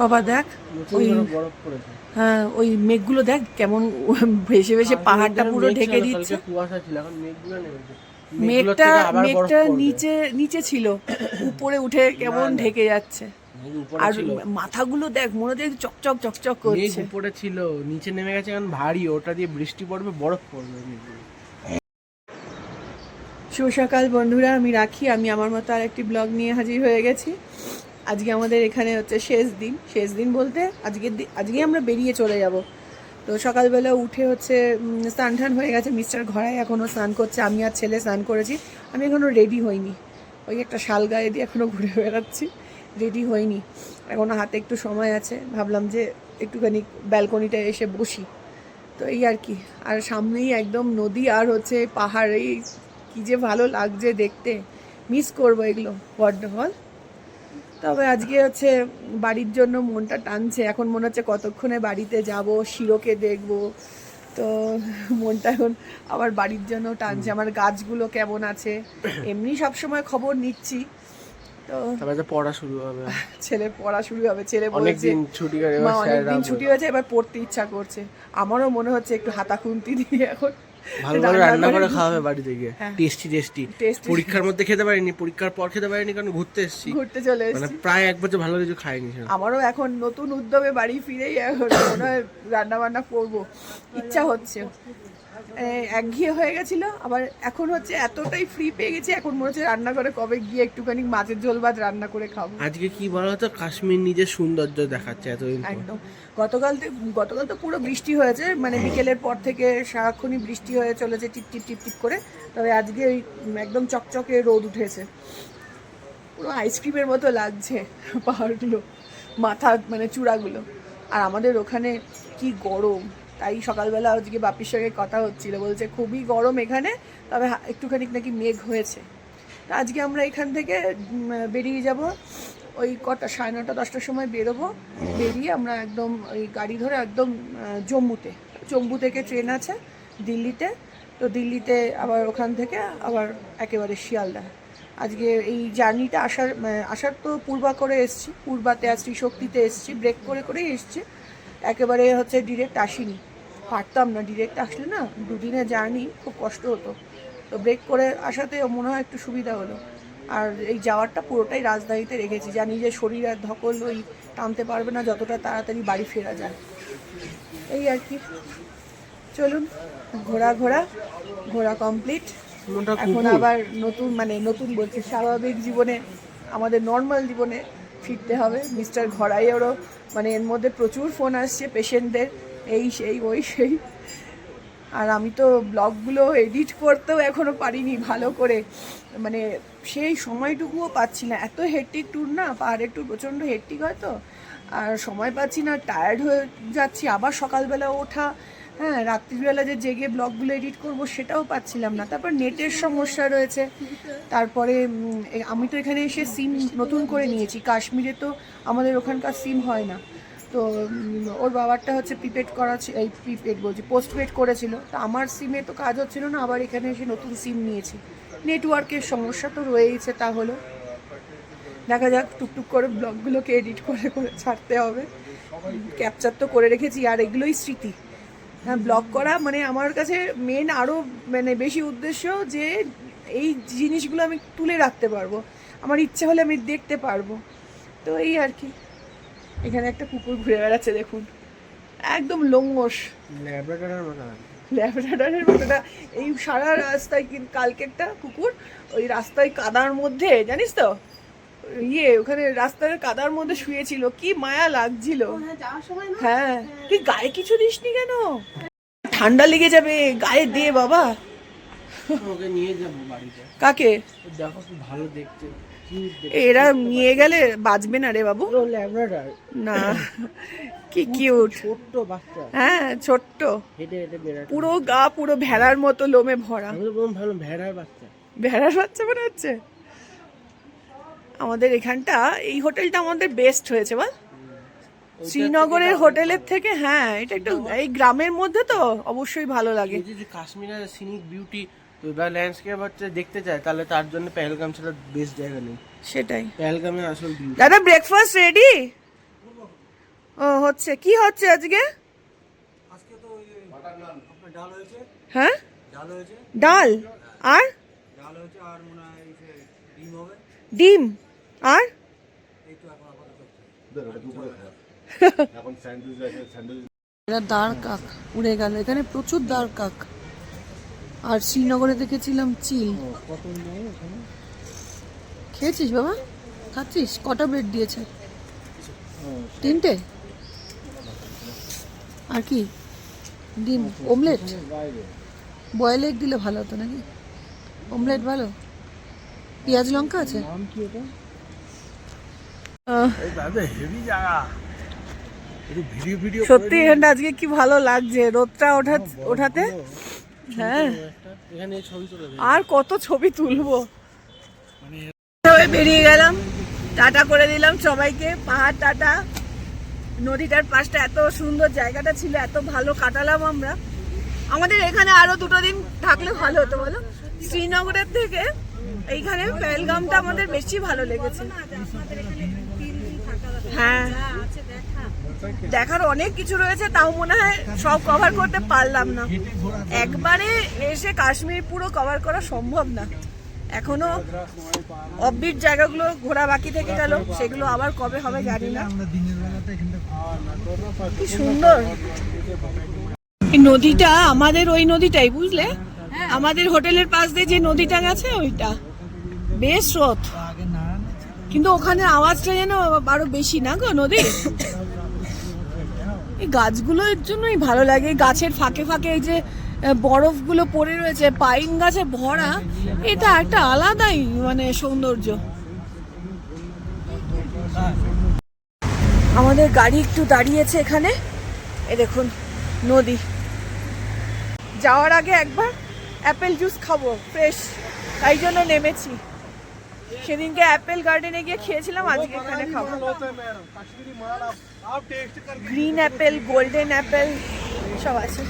বাবা দেখ ওই হ্যাঁ ওই মেঘগুলো দেখ কেমন ভেসে ভেসে পাহাড়টা পুরো ঢেকে দিচ্ছে। মেঘটা মেঘটা নিচে নিচে ছিল উপরে উঠে কেমন। ঢেকে যাচ্ছে। আর মাথাগুলো দেখ মনে হচ্ছে চকচক চকচক করছে। উপরে ছিল নিচে নেমে গেছে এখন ভারী ওটা দিয়ে বৃষ্টি পড়বে বরফ পড়বে। শুভ সকাল বন্ধুরা আমি রাখি আমি আমার মতো আর একটি ব্লগ নিয়ে হাজির হয়ে গেছি। আজকে আমাদের এখানে হচ্ছে শেষ দিন। শেষ দিন বলতে আজকে আজকে আমরা বেরিয়ে চলে যাব। তো সকালবেলা উঠে হচ্ছে স্নান টান হয়ে গেছে, মিস্টার ঘরাই এখনও স্নান করছে, আমি আর ছেলে স্নান করেছি। আমি এখনও রেডি হইনি। ওই একটা শাল গায়ে দিয়ে এখনও ঘুরে বেড়াচ্ছি। রেডি হইনি। এখনও হাতে একটু সময় আছে। ভাবলাম যে একটুখানি ব্যালকনিটা এসে বসি। তো এই আর কি। আর সামনেই একদম নদী আর হচ্ছে পাহাড়, এই কি যে ভালো লাগছে দেখতে। মিস করব এগুলো। বড্ড বল তবে আজকে হচ্ছে বাড়ির জন্য মনটা টানছে। এখন মনে হচ্ছে কতক্ষণে বাড়িতে যাব শিরোকে দেখব। তো মনটা এখন আবার বাড়ির জন্য টানছে। আমার গাছগুলো কেমন আছে? এমনি সবসময় খবর নিচ্ছি। তো পড়া শুরু হবে। ছেলে পড়া শুরু হবে। ছেলে বলছে ছুটি মা অনেকদিন ছুটি হয়েছে এবার পড়তে ইচ্ছা করছে। আমারও মনে হচ্ছে একটু হাতা খুন্তি দিয়ে এখন ভালো ভালো রান্না করে খাওয়াবে বাড়িতে গিয়ে। হ্যাঁ। টেস্টি টেস্টি পরীক্ষার মধ্যে খেতে পারিনি পরীক্ষার পর খেতে পারিনি কারণ ঘুরতে এসেছি। ঘুরতে চলে এসেছি। মানে প্রায় এক বছর ভালো কিছু খাইনি আমারও এখন নতুন উদ্যমে বাড়ি ফিরেই এখন মনে হয় রান্না বান্না করব। ইচ্ছা হচ্ছে। একঘেয়ে হয়ে গেছিল। আবার এখন হচ্ছে এতটাই ফ্রি পেয়ে গেছি এখন মনে হচ্ছে রান্না করে কবে গিয়ে একটুখানি মাছের ঝোল ভাত রান্না করে খাব। আজকে কি বলা হতো? কাশ্মীর নিজের সৌন্দর্য দেখাচ্ছে এতদিন একদম। গতকাল গতকাল তো পুরো বৃষ্টি হয়েছে মানে বিকেলের পর থেকে সারাক্ষণই বৃষ্টি হয়ে চলেছে টিপ টিপ টিপ টিপ করে। তবে আজকে ওই একদম চকচকে রোদ উঠেছে। পুরো আইসক্রিমের মতো লাগছে পাহাড়গুলো মাথা মানে চূড়াগুলো। আর আমাদের ওখানে কি গরম। তাই সকালবেলা আজকে বাপির সঙ্গে কথা হচ্ছিল। বলছে, খুবই গরম এখানে, তবে একটুখানি নাকি মেঘ হয়েছে। আজকে আমরা এখান থেকে বেরিয়ে যাব। ওই কটা, সাড়ে নটা, দশটার সময় বেরোবো। বেরিয়ে আমরা একদম ওই গাড়ি ধরে একদম জম্মুতে। জম্মু থেকে ট্রেন আছে দিল্লিতে। তো দিল্লিতে আবার ওখান থেকে আবার একেবারে শিয়ালদা। আজকে এই জার্নিটা আসার আসার তো পূর্বা করে এসছি। পূর্বাতে আসছি শক্তিতে এসছি, ব্রেক করে করেই এসছি। একেবারে হচ্ছে ডিরেক্ট আসিনি। পারতাম না ডিরেক্ট আসলে না দুদিনে জার্নি খুব কষ্ট হতো। তো ব্রেক করে আসাতে মনে হয় একটু সুবিধা হলো। আর এই যাওয়ারটা পুরোটাই রাজধানীতে রেখেছি। জানি যে শরীর আর ধকল ওই টানতে পারবে না যতটা তাড়াতাড়ি বাড়ি ফেরা যায়। এই আর কি। চলুন ঘোরা ঘোরা ঘোরা কমপ্লিট এখন আবার নতুন মানে নতুন বলছি স্বাভাবিক জীবনে আমাদের নর্মাল জীবনে ফিরতে হবে। মিস্টার ঘরাইয়েরও মানে এর মধ্যে প্রচুর ফোন আসছে পেশেন্টদের। এই সেই, ওই সেই। আর আমি তো ব্লগগুলো এডিট করতেও এখনও পারিনি ভালো করে। মানে সেই সময়টুকুও পাচ্ছি না। এত হেট্টিক ট্যুর না, পাহাড়ের ট্যুর প্রচণ্ড হেট্টিক হয় তো। আর সময় পাচ্ছি না টায়ার্ড হয়ে যাচ্ছি। আবার সকালবেলা ওঠা হ্যাঁ রাত্রিবেলা যে জেগে ব্লগগুলো এডিট করব সেটাও পাচ্ছিলাম না। তারপর নেটের সমস্যা রয়েছে। তারপরে আমি তো এখানে এসে সিম নতুন করে নিয়েছি। কাশ্মীরে তো আমাদের ওখানকার সিম হয় না। তো ওর বাবারটা হচ্ছে প্রিপেড করা এই প্রিপেড বলছি, পোস্টপেড করেছিল। তো আমার সিমে তো কাজ হচ্ছিল না, আবার এখানে এসে নতুন সিম নিয়েছি। নেটওয়ার্কের সমস্যা তো রয়েইছে তা হলো। দেখা যাক, টুকটুক করে ব্লগগুলোকে এডিট করে করে ছাড়তে হবে। ক্যাপচার তো করে রেখেছি, আর এগুলোই স্মৃতি। ব্লগ করা মানে আমার কাছে মেন আরও মানে বেশি উদ্দেশ্য যে এই জিনিসগুলো আমি তুলে রাখতে পারব। আমার ইচ্ছা হলে আমি দেখতে পারব। তো এই আর কি। এখানে একটা কুকুর ঘুরে বেড়াচ্ছে দেখুন। একদম লোমস লাগে। মতোটা এই সারা রাস্তায় কালকে একটা কুকুর ওই রাস্তায় কাদার মধ্যে জানিস তো? ইয়ে ওখানে রাস্তার কাদার মধ্যে শুয়েছিল। কি মায়া লাগছিল। হ্যাঁ তুই গায়ে কিছু দিসনি কেন? ঠান্ডা লেগে যাবে গায়ে দে বাবা। ওকে নিয়ে যাব বাড়িতে। কাকে? দেখো কি ভালো দেখতে এরা নিয়ে গেলে বাঁচবে না রে বাবু। ও না। কি কিউট ছোট্ট বাচ্চা। হ্যাঁ ছোট্ট। হেঁটে হেঁটে বেড়াচ্ছে পুরো গা পুরো ভেড়ার মতো লোমে ভরা। আমি তো ভালো ভেড়ার বাচ্চা। ভেড়ার বাচ্চা মনে হচ্ছে? আমাদের এখানটা এই হোটেলটা আমাদের বেস্ট হয়েছে বল? শ্রীনগরের হোটেলের থেকে হ্যাঁ এটা একটু এই গ্রামের মধ্যে তো অবশ্যই ভালো লাগে। এই যে যে কাশ্মীরের সিনিক বিউটি বা ল্যান্ডস্কেপ হচ্ছে দেখতে চায় তাহলে তার জন্য পেহেলগাম ছাড়া বেস্ট জায়গা নেই। সেটাই। পেহেলগামে আসল দাদা ব্রেকফাস্ট রেডি ও হচ্ছে। কি হচ্ছে আজকে? আজকে তো ওই আপনার ডাল হয়েছে? হ্যাঁ? ডাল হয়েছে? ডাল? আর? ডাল হয়েছে আর মনে হয় ডিম হবে। ডিম? আর? এরা দাঁড় কাক, উড়ে গেল। এখানে প্রচুর দাঁড় কাক। আর শ্রীনগরে দেখেছিলাম চিল। খেয়েছিস বাবা? খাচ্ছিস? কটা ব্রেড দিয়েছে? তিনটে? আর কি? ডিম? ওমলেট বয়েল এগ দিলে ভালো হতো নাকি? ওমলেট ভালো? পেঁয়াজ লঙ্কা আছে? ভিডিও ভিডিও সত্যি এখানটা আজকে কি ভালো লাগছে? রোদটা ওঠা ওঠাতে? হ্যাঁ। এখানে তুলে দেয় আর কত ছবি তুলবো? বেরিয়ে গেলাম। টাটা করে দিলাম সবাইকে। পাহাড় টাটা। নদীটার পাশটা এত সুন্দর জায়গাটা ছিল এত ভালো কাটালাম আমরা। আমাদের এখানে আরও দুটো দিন থাকলে ভালো হতো বলো? শ্রীনগরের থেকে এইখানে পেলগামটা আমাদের বেশি ভালো লেগেছে। হ্যাঁ। দেখার অনেক কিছু রয়েছে তাও মনে হয় সব কভার করতে পারলাম না। একবারে এসে কাশ্মীর পুরো কভার করা সম্ভব না। এখনও অববিট জায়গাগুলো ঘোরা বাকি থেকে গেল সেগুলো আবার কবে হবে জানি না। কি সুন্দর। নদীটা আমাদের ওই নদীটাই বুঝলে? আমাদের হোটেলের পাশ দিয়ে যে নদীটা গেছে ওইটা। বেশ স্রোত কিন্তু ওখানে আওয়াজটা যেন আরও বেশি না গো নদীর? এই গাছগুলোর জন্যই ভালো লাগে। গাছের ফাঁকে ফাঁকে এই যে বরফগুলো পড়ে রয়েছে, পাইন গাছে ভরা, এটা একটা আলাদাই মানে সৌন্দর্য। আমাদের গাড়ি একটু দাঁড়িয়েছে এখানে। এ দেখুন, নদী। যাওয়ার আগে একবার অ্যাপেল জুস খাব, ফ্রেশ। তাই জন্য নেমেছি। সেদিনকে অ্যাপেল গার্ডেনে গিয়ে খেয়েছিলাম, আজকে এখানে খাব। গ্রিন অ্যাপেল, গোল্ডেন অ্যাপেল, সব আছে।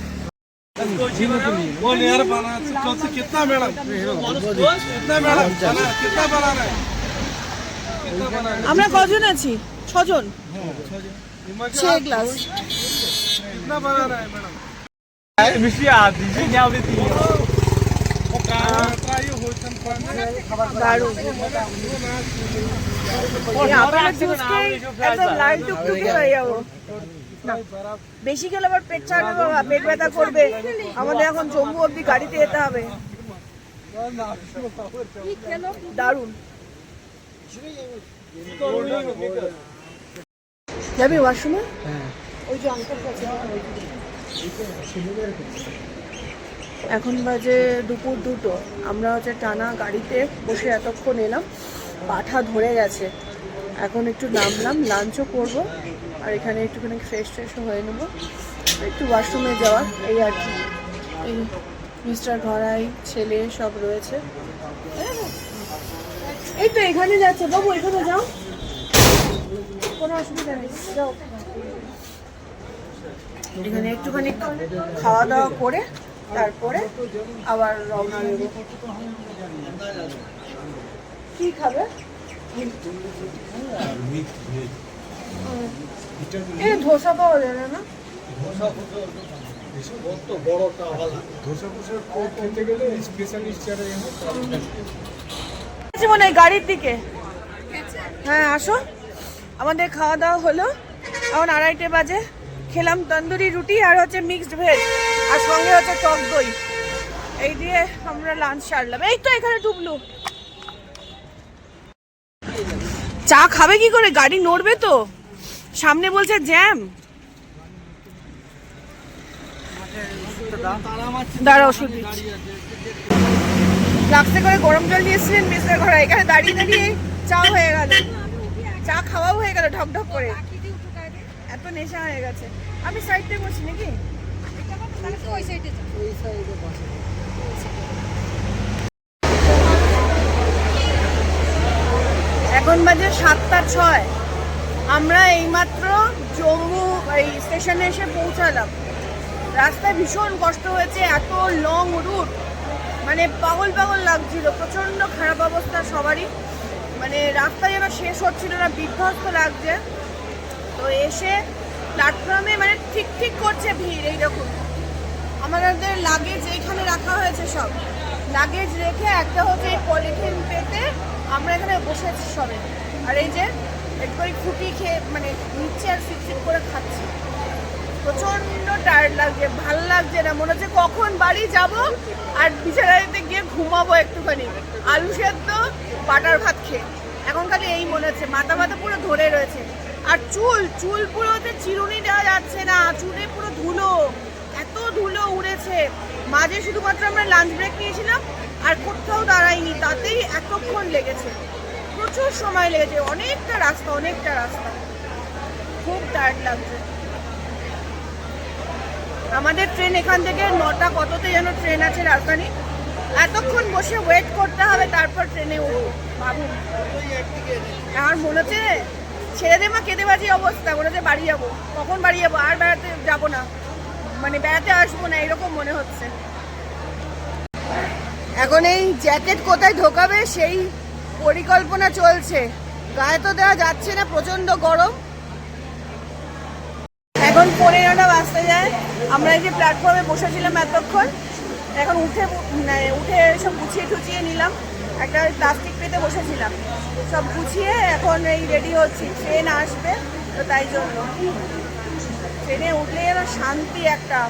আমরা কজন আছি? ছজন? গ্লাস মিষ্টি দারুণ। এই আপেলের জুস খেয়ে একদম লাল টুকটুকে হয়ে যাব। না, বেশি খেলে আবার পেট চাটবে বাবা পেট ব্যথা করবে। আমাদের এখন জম্মু অব্দি গাড়িতে যেতে হবে। দারুণ। যাবি ওয়াশরুমে ওই যে অঙ্কের কাছে এখন বাজে দুপুর দুটো। আমরা হচ্ছে টানা গাড়িতে বসে এতক্ষণ এলাম, পাঠা ধরে গেছে। এখন একটু নামলাম, লাঞ্চও করব, আর এখানে একটুখানি ফ্রেশ ট্রেশও হয়ে নেব। একটু ওয়াশরুমে যাওয়ার এই আর কি। এই মিস্টার ঘরাই, ছেলে সব রয়েছে। এই তো এখানে যাচ্ছে। বাবু, এখানে যাও। কোনো অসুবিধা নেই, যাও। এখানে একটুখানি খাওয়া দাওয়া করে তারপরে আবার রওনা দেবো। কি খাবে? এই ধোসা পাওয়া যায় না। না মনে হয় গাড়ির দিকে। হ্যাঁ আসো। আমাদের খাওয়া দাওয়া হলো। এখন আড়াইটে বাজে। খেলাম তন্দুরি রুটি আর হচ্ছে মিক্সড ভেজ আর সঙ্গে হচ্ছে টক দই। এই দিয়ে আমরা লাঞ্চ সারলাম। এই তো এখানে ডুবলু। চা খাবে কি করে? গাড়ি নড়বে তো। সামনে বলছে জ্যাম দাঁড়া ওষুধ দিচ্ছি ফ্লাক্সে করে গরম জল নিয়েছিলেন মিস্টার ঘরে। এখানে দাঁড়িয়ে দাঁড়িয়ে চা হয়ে গেল। চা খাওয়াও হয়ে গেল ঢক ঢক করে। এত নেশা হয়ে গেছে। আমি সাইডে বসি নাকি? এখন বাজে সাতটা ছয়। আমরা এইমাত্র জম্মু, এই স্টেশনে এসে পৌঁছালাম। রাস্তায় ভীষণ কষ্ট হয়েছে, এত লং রুট মানে পাগল পাগল লাগছিল প্রচণ্ড খারাপ অবস্থা সবারই। মানে রাস্তা যেন শেষ হচ্ছিল না, বিধ্বস্ত লাগছে। তো এসে প্ল্যাটফর্মে মানে ঠিক ঠিক করছে ভিড় এইরকম। আমাদের লাগেজ এইখানে রাখা হয়েছে সব। লাগেজ রেখে একটা হচ্ছে পলিথিন পেতে আমরা এখানে বসে আছি সবে। আর এই যে একটু খুঁটি খেয়ে মানে নিচ্ছে আর ফিট করে খাচ্ছি। প্রচণ্ড টায়ার্ড লাগছে, ভালো লাগছে না। মনে হচ্ছে কখন বাড়ি যাব আর বিছানাতে গিয়ে ঘুমাবো একটুখানি। আলু সেদ্ধ, বাটার ভাত খেয়ে। এখন খালি এই মনে হচ্ছে, মাথা মাথা পুরো ধরে রয়েছে। আর চুল চুল পুরোতে চিরুনি দেওয়া যাচ্ছে না, চুলে পুরো ধুলো, এত ধুলো উড়েছে। মাঝে শুধুমাত্র আমরা লাঞ্চ ব্রেক নিয়েছিলাম, আর কোথাও দাঁড়াইনি তাতেই এতক্ষণ লেগেছে। প্রচুর সময় লেগেছে, অনেকটা রাস্তা অনেকটা রাস্তা। খুব টায়ার্ড লাগছে। আমাদের ট্রেন এখান থেকে নটা কততে যেন ট্রেন আছে রাজধানী। এতক্ষণ বসে ওয়েট করতে হবে, তারপর ট্রেনে উঠবো। ভাবুন। আমার মনে হচ্ছে ছেড়ে দে মা, কেঁদে বাজি অবস্থা মনে হচ্ছে বাড়ি যাব। কখন বাড়ি যাব? আর বেড়াতে যাব না। মানে বেড়াতে আসব না, এরকম মনে হচ্ছে। এখন এই জ্যাকেট কোথায় ঢোকাবে, সেই পরিকল্পনা চলছে। গায়ে তো দেওয়া যাচ্ছে না প্রচণ্ড গরম। এখন পনেরোটা বাজতে যায়। আমরা এই যে প্ল্যাটফর্মে বসেছিলাম এতক্ষণ। এখন উঠে মানে উঠে সব গুছিয়ে টুচিয়ে নিলাম। একটা ওই প্লাস্টিক পেতে বসেছিলাম। সব গুছিয়ে এখন এই রেডি হচ্ছি। ট্রেন আসবে, তো তাই জন্য। ট্রেনে উঠলে যেন শান্তি একটা।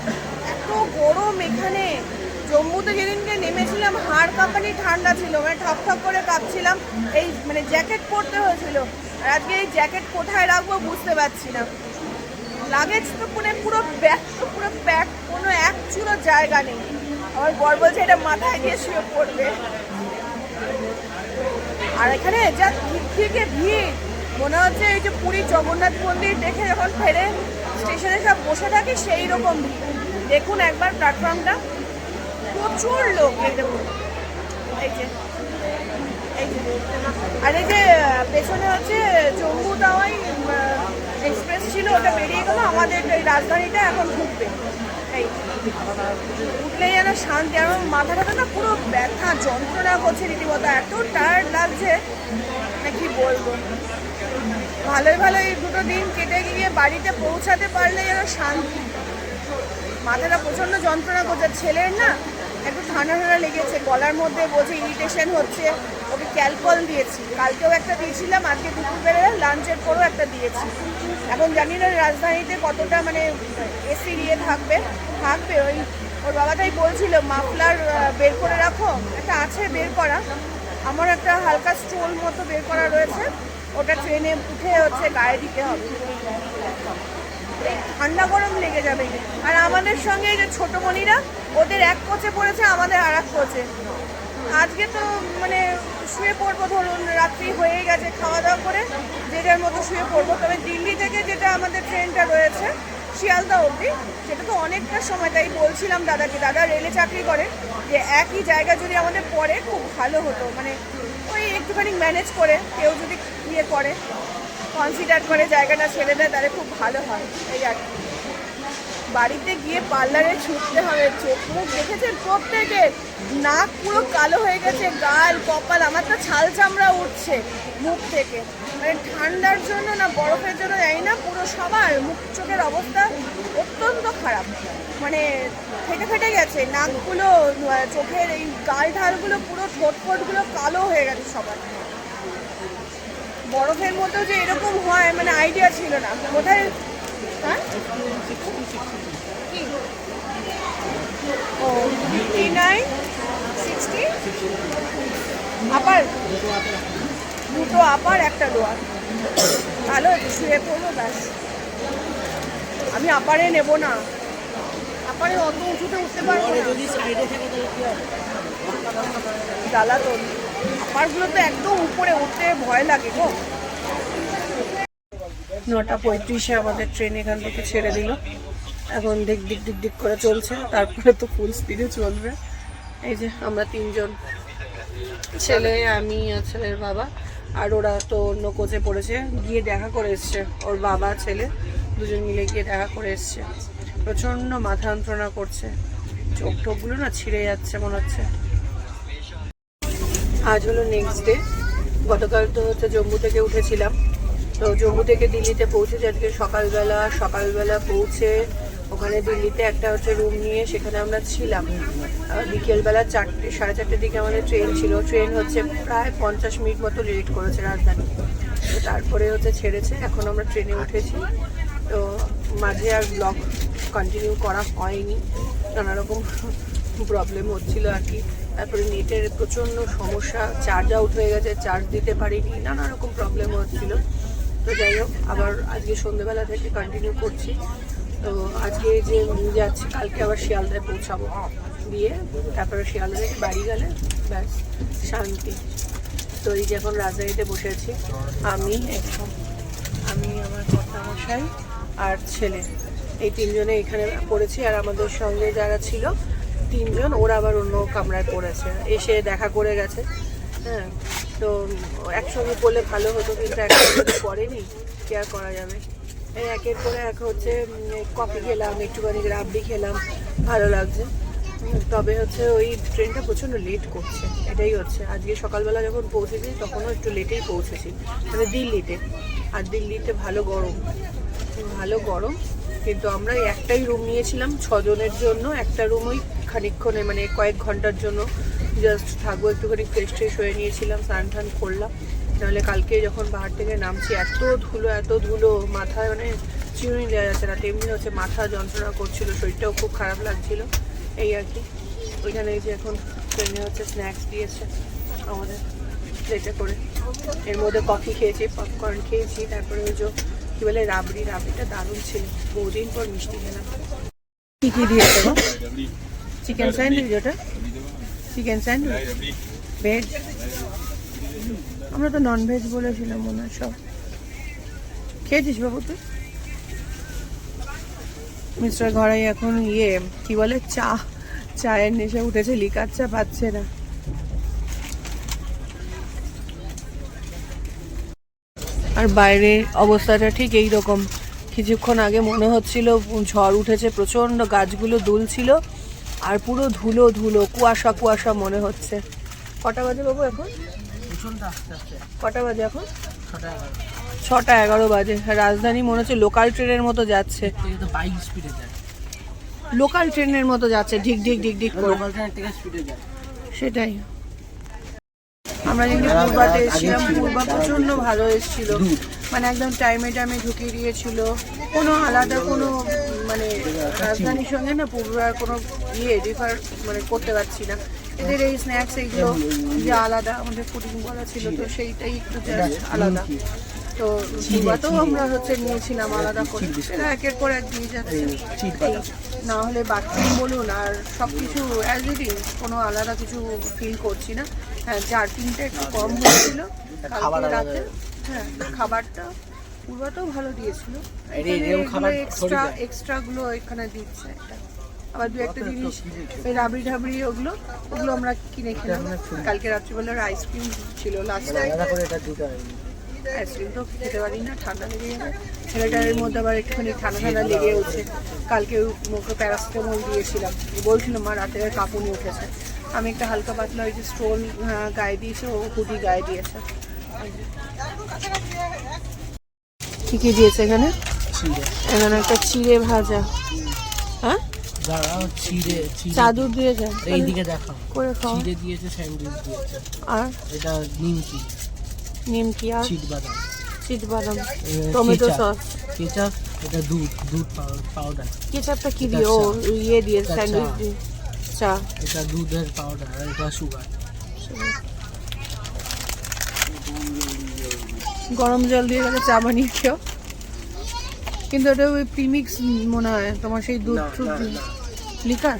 এত গরম এখানে। জম্মুতে যেদিনকে নেমেছিলাম, হাড় কাঁপানি ঠান্ডা ছিল। মানে ঠক ঠক করে কাঁপছিলাম। এই মানে জ্যাকেট পরতে হয়েছিল। আর আজকে এই জ্যাকেট কোথায় রাখব বুঝতে পারছি না। লাগেজ তো পুরো পুরো ব্যাগ তো পুরো প্যাক কোনো এক চুলো জায়গা নেই। আমার বর বলছে এটা মাথায় দিয়ে শুয়ে পড়বে। আর এখানে যা থেকে ভিড়। মনে হচ্ছে এই যে পুরী জগন্নাথ মন্দির দেখে যখন ফেরে, স্টেশনে সব বসে থাকি, সেই রকম ভিড়। দেখুন একবার প্ল্যাটফর্মটা প্রচুর লোক এই যে আর এই যে, পেছনে হচ্ছে জম্মু তাওয়াই এক্সপ্রেস ছিল, ওটা বেরিয়ে গেল। আমাদের এই রাজধানীটা এখন ঢুকবে। এই উঠলে যেন শান্তি, আর মাথা মাথাটা না পুরো ব্যথা, যন্ত্রণা করছে রীতিমতো। এত টায়ার্ড লাগছে না কি বলব? ভালোই ভালোই দুটো দিন কেটে গিয়ে বাড়িতে পৌঁছাতে পারলে যেন শান্তি। মাথাটা প্রচণ্ড যন্ত্রণা করছে। ছেলের না একটু ঠান্ডা ঠান্ডা লেগেছে, গলার মধ্যে বলছে ইরিটেশন হচ্ছে, ওকে ক্যালকল দিয়েছি। কালকেও একটা দিয়েছিলাম, আজকে দুপুরবেলা লাঞ্চের পরও একটা দিয়েছি। এখন জানি না রাজধানীতে কতটা মানে এসি ইয়ে থাকবে থাকবে ওই, ওর বাবা তাই বলছিল, মাফলার বের করে রাখো, একটা আছে বের করা। আমার একটা হালকা স্টোল মতো বের করা রয়েছে, ওটা ট্রেনে উঠে হচ্ছে গায়ে দিতে হবে। ঠান্ডা গরম লেগে যাবে। আর আমাদের সঙ্গে যে ছোট মনিরা, ওদের এক কোচে পড়েছে, আমাদের আর এক কোচে। আজকে তো মানে শুয়ে পড়ব ধরুন, রাত্রি হয়ে গেছে খাওয়া দাওয়া করে যে যার মতো শুয়ে পড়ব। তবে দিল্লি থেকে যেটা আমাদের ট্রেনটা রয়েছে, শিয়ালদা অবধি, সেটা তো অনেকটা সময়, তাই বলছিলাম দাদাকে। দাদা রেলে চাকরি করে, যে একই জায়গা যদি আমাদের পড়ে, খুব ভালো হতো। মানে ওই একটুখানি ম্যানেজ করে, কেউ যদি ইয়ে করে। কনসিডার করে জায়গাটা ছেড়ে দেয়, তাহলে খুব ভালো হয়। এই আর। বাড়িতে গিয়ে পার্লারে ছুটতে হবে, চোখ মুখ দেখেছেন প্রত্যেকের? নাক পুরো কালো হয়ে গেছে, গাল, কপাল, আমার তো ছাল চামড়া উঠছে মুখ থেকে। মানে ঠান্ডার জন্য না, বরফের জন্য জানি না, পুরো সবার মুখ চোখের অবস্থা অত্যন্ত খারাপ। মানে ফেটে ফেটে গেছে, নাকগুলো চোখের এই গাল ঢালগুলো পুরো ঠোঁট ফোটগুলো কালো হয়ে গেছে সবার। বরফের মতো যে এরকম হয় মানে আইডিয়া ছিল না। কোথায়? হ্যাঁ ও ফিফটি নাইন সিক্সটি আপার দুটো আপার একটা লোয়ার ভালো শুয়ে পড়ব ব্যাস। আমি আপারে নেব না। আপারে অত উঁচুতে উঠতে পারব না। যদি সাইডে আপারগুলো তো একদম উপরে উঠতে ভয় লাগে গো। নটা পঁয়ত্রিশে আমাদের ট্রেন এখান থেকে ছেড়ে দিল। এখন দিক দিক দিক দিক করে চলছে, তারপরে তো ফুল স্পিডে চলবে। এই যে আমরা তিনজন, ছেলে, আমি আর ছেলের বাবা, আর ওরা তো অন্য কোচে পড়েছে। গিয়ে দেখা করে এসছে, ওর বাবা, ছেলে, দুজন মিলে গিয়ে দেখা করে এসছে। প্রচণ্ড মাথা যন্ত্রণা করছে। চোখ টোকগুলো না ছিঁড়ে যাচ্ছে মনে হচ্ছে। আজ হলো নেক্সট ডে গতকাল তো হচ্ছে জম্মু থেকে উঠেছিলাম। তো জম্মু থেকে দিল্লিতে পৌঁছেছি আজকে সকালবেলা সকালবেলা পৌঁছে ওখানে দিল্লিতে একটা হচ্ছে রুম নিয়ে সেখানে আমরা ছিলাম। বিকেলবেলা চারটে, সাড়ে চারটের দিকে আমাদের ট্রেন ছিল। ট্রেন হচ্ছে প্রায় পঞ্চাশ মিনিট মতো লেট করেছে রাজধানী। তো তারপরে হচ্ছে ছেড়েছে। এখন আমরা ট্রেনে উঠেছি। তো মাঝে আর ব্লগ কন্টিনিউ করা হয়নি। নানা রকম প্রবলেম হচ্ছিল আর কি। তারপরে নেটের প্রচণ্ড সমস্যা চার্জ আউট হয়ে গেছে চার্জ দিতে পারিনি নানা রকম প্রবলেম হচ্ছিল। তো যাই হোক, আবার আজকে সন্ধ্যেবেলা থেকে কন্টিনিউ করছি। তো আজকে যে যাচ্ছি, কালকে আবার শিয়ালদায় পৌঁছাবো দিয়ে তারপরে শিয়ালদা থেকে বাড়ি গেলে, ব্যাস, শান্তি। তো এই যে এখন রাজধানীতে বসে আছি, আমি আমি, আমার কর্তামশাই আর ছেলে। এই তিনজনে এখানে পড়েছি আর আমাদের সঙ্গে যারা ছিল তিনজন, ওরা আবার অন্য কামরায় পড়েছে। এসে দেখা করে গেছে। হ্যাঁ তো একসঙ্গে পড়লে ভালো হতো, কিন্তু একসঙ্গে পড়েনি, কি আর করা যাবে? এই একের পরে এক হচ্ছে কফি খেলাম, একটুখানি রাবড়ি খেলাম, ভালো লাগছে। তবে হচ্ছে ওই ট্রেনটা প্রচণ্ড লেট করছে, এটাই হচ্ছে। আজকে সকালবেলা যখন পৌঁছেছি, তখনও একটু লেটেই পৌঁছেছি মানে দিল্লিতে। আর দিল্লিতে ভালো গরম ভালো গরম। কিন্তু আমরা একটাই রুম নিয়েছিলাম, ছজনের জন্য। একটা রুম ওই খানিকক্ষণে মানে কয়েক ঘণ্টার জন্য জাস্ট থাকব, একটুখানি ফ্রেশ ট্রেশ হয়ে নিয়েছিলাম, স্নান টান করলাম। নাহলে কালকে যখন বাহার থেকে নামছি, এত ধুলো এত ধুলো, মাথায় মানে চিরুনি দেওয়া যাচ্ছে না, তেমনি হচ্ছে মাথা যন্ত্রণা করছিল, শরীরটাও খুব খারাপ লাগছিল। এই আর কি। ওইখানে যে এখন ট্রেনে হচ্ছে স্ন্যাক্স দিয়েছে আমাদের প্লেটে করে। এর মধ্যে কফি খেয়েছি পপকর্ন খেয়েছি, তারপরে ওই যে কী বলে রাবড়ি রাবড়িটা দারুণ ছিল। বহুদিন পর মিষ্টি খেলাম। কী কী দিয়েছে গো? চিকেন স্যান্ডউইচ ওটা? Chicken sandwich? ভেজ আমরা তো নন ভেজ বলেছিলাম মনে হয় সব। খেয়েছিস বাবু তুই? মিস্টার ঘরাই এখন ইয়ে কি বলে চা চায়ের নেশে উঠেছে লিকার চা পাচ্ছে না। আর বাইরের অবস্থাটা ঠিক এই রকম কিছুক্ষণ আগে মনে হচ্ছিল ঝড় উঠেছে প্রচণ্ড গাছগুলো দুলছিল আর পুরো ধুলো ধুলো কুয়াশা কুয়াশা মনে হচ্ছে। কটা বাজে বাবু এখন? কটা বাজে এখন? ছটা এগারো। বাজে। রাজধানী মনে হচ্ছে লোকাল ট্রেনের মতো যাচ্ছে। লোকাল ট্রেনের মতো যাচ্ছে ঢিক ঢিক ঢিক ঢিক লোকাল ট্রেনের থেকে স্পিডে যায়। সেটাই। আমরা যেদিন পূর্বাতে এসেছিলাম পূর্বা প্রচণ্ড ভালো এসেছিল। মানে একদম টাইমে টাইমে ঢুকিয়ে দিয়েছিল। কোনো আলাদা কোনো মানে রাজধানীর সঙ্গে না পূর্বার কোনো ইয়ে রিফার মানে করতে পারছি না। এদের এই স্ন্যাক্স এইগুলো যে আলাদা আমাদের কুটিং বলা ছিল তো সেইটাই একটু আলাদা। তো পূর্বাতেও আমরা হচ্ছে নিয়েছিলাম আলাদা করে। সেটা একের পর এক দিয়ে যাচ্ছে না হলে বাথরুম বলুন আর সব কিছু অ্যাজ ইট ইজ কোনো আলাদা কিছু ফিল করছি না। হ্যাঁ জার্কিংটা একটু কম হয়েছিল কালকে রাতে। হ্যাঁ খাবারটা পূর্বাতেও ভালো দিয়েছিল। এক্সট্রা এক্সট্রাগুলো এখানে দিচ্ছে একটা। আবার দু একটা জিনিস ওই রাবড়ি ঢাবড়ি ওগুলো ওগুলো আমরা কিনে খেলাম। কালকে রাত্রিবেলার আইসক্রিম ছিল। লাস্ট হয় আইসক্রিম তো খেতে পারি না ঠান্ডা লেগে যাবে ছেলেটার মধ্যে আবার একটুখানি ঠান্ডা ঠান্ডা লেগে উঠছে কালকে মুখে প্যারাসিটামল দিয়েছিলাম। বলছিল মা রাতে কাঁপুনি উঠেছে। আমি একটা হালকা পাতলা ওই যে স্টোন গায়ে দিয়েছে ও হুডি গায়ে দিয়েছে। কি কি দিয়েছে এখানে? এখানে একটা চিড়ে ভাজা। হ্যাঁ? চাদর দিয়েছে এইদিকে দেখো করে খাও। চিড়ে দিয়েছে স্যান্ডউইচ দিয়েছে। আর? এটা নিমকি। নিমকি আর টমেটো সস। কেচাপ এটা দুধ দুধ পাউডার কেচাপটা কি দিয়ে? ও ইয়ে দিয়ে স্যান্ডউইচ দিয়ে। চা। এটা দুধের পাউডার আর এটা সুগার। গরম জল দিয়ে গেলে চা বানিয়ে খেও। কিন্তু ওটা ওই প্রিমিক্স মনে হয় তোমার সেই দুধ। লিকার?